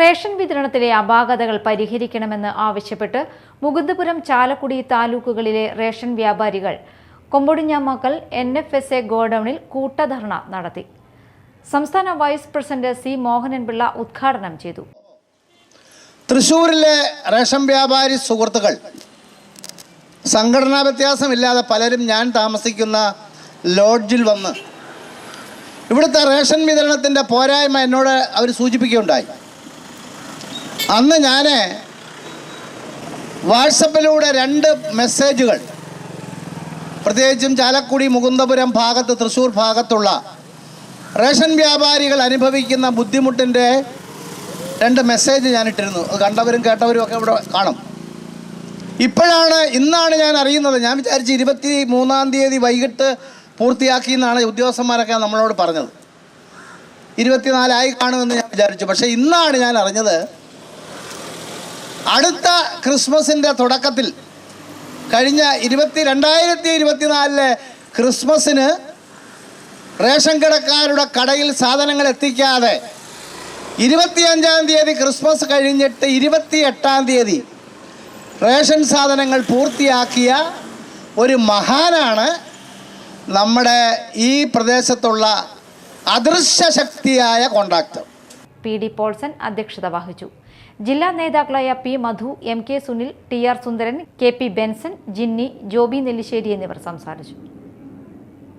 Ration വിതരണത്തിലെ അപാകതകൾ പരിഹരിക്കണമെന്ന് ആവശ്യപ്പെട്ട് മുകുന്ദപുരം ചാലക്കുടി താലൂക്കുകളിലെ റേഷൻ വ്യാപാരികൾ Kombodinjamakkal N F S A ഗോഡൌണിൽ കൂട്ടധർണ നടത്തി. സംസ്ഥാന വൈസ് പ്രസിഡന്റ് സി മോഹനൻപിള്ള ഉദ്ഘാടനം ചെയ്തു. തൃശൂരിലെ റേഷൻ വ്യാപാരി സുഹൃത്തുക്കൾ സംഘടനാ വ്യത്യാസമില്ലാതെ പലരും ഞാൻ താമസിക്കുന്ന ലോഡ്ജിൽ വന്ന് ഇവിടുത്തെ റേഷൻ വിതരണത്തിന്റെ പോരായ്മ എന്നോട് അവർ സൂചിപ്പിക്കുകയുണ്ടായി. അന്ന് ഞാൻ വാട്സപ്പിലൂടെ രണ്ട് മെസ്സേജുകൾ. പ്രത്യേകിച്ചും ചാലക്കുടി മുകുന്ദപുരം ഭാഗത്ത് തൃശ്ശൂർ ഭാഗത്തുള്ള റേഷൻ വ്യാപാരികൾ അനുഭവിക്കുന്ന ബുദ്ധിമുട്ടിന്റെ രണ്ട് മെസ്സേജ് ഞാൻ ഇട്ടിരുന്നു അത് കണ്ടവരും കേട്ടവരും ഒക്കെ ഇവിടെ കാണും. ഇപ്പോഴാണ് ഇന്നാണ് ഞാൻ അറിയുന്നത്. ഞാൻ വിചാരിച്ച് ഇരുപത്തി മൂന്നാം തീയതി വൈകിട്ട് പൂർത്തിയാക്കി എന്നാണ് ഉദ്യോഗസ്ഥന്മാരൊക്കെ നമ്മളോട് പറഞ്ഞത്. ഇരുപത്തിനാലായി കാണുമെന്ന് ഞാൻ വിചാരിച്ചു. പക്ഷേ ഇന്നാണ് ഞാൻ അറിഞ്ഞത് അടുത്ത ക്രിസ്മസിന്റെ തുടക്കത്തിൽ കഴിഞ്ഞ ഇരുപത്തി രണ്ടായിരത്തി ഇരുപത്തിനാലിലെ ക്രിസ്മസിന് റേഷൻ കടക്കാരുടെ കടയിൽ സാധനങ്ങൾ എത്തിക്കാതെ ഇരുപത്തിയഞ്ചാം തീയതി ക്രിസ്മസ് കഴിഞ്ഞിട്ട് ഇരുപത്തി എട്ടാം തീയതി റേഷൻ സാധനങ്ങൾ പൂർത്തിയാക്കിയ ഒരു മഹാനാണ് നമ്മുടെ ഈ പ്രദേശത്തുള്ള അദൃശ്യ ശക്തിയായ കോൺട്രാക്ടർ. പി ഡി പോൾസൺ അധ്യക്ഷത വഹിച്ചു. ജില്ലാ നേതാക്കളായ P Madhu M K Sunil T R Sundaran K P Benson Ginny Joby Nellissery എന്നിവർ സംസാരിച്ചു.